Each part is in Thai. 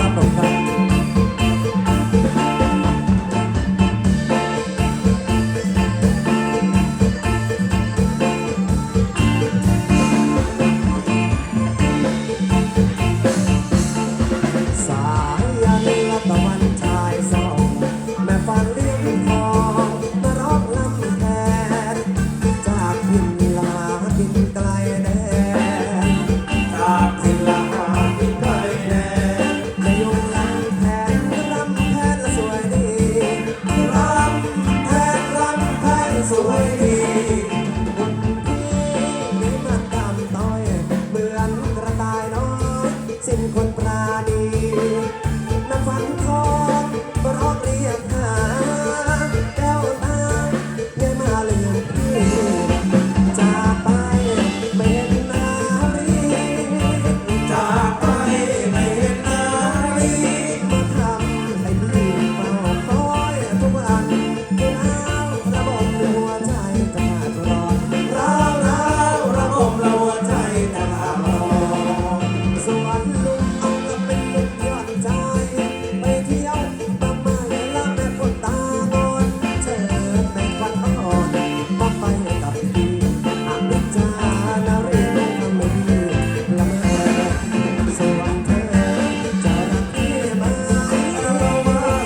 number one. away.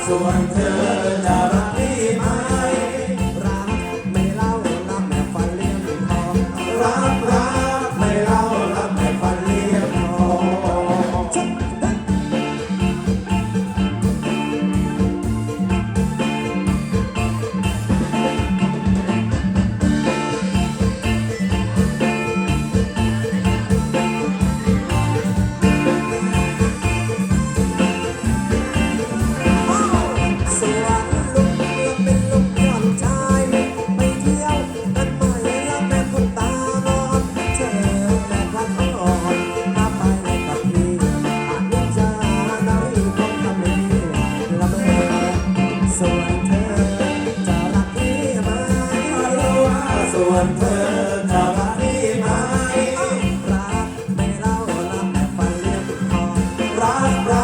so I'm done. ส่วนเธอจะรักพี่ไหมรักไม่เล่าลำแต่ฟันเลียบคอรัรัก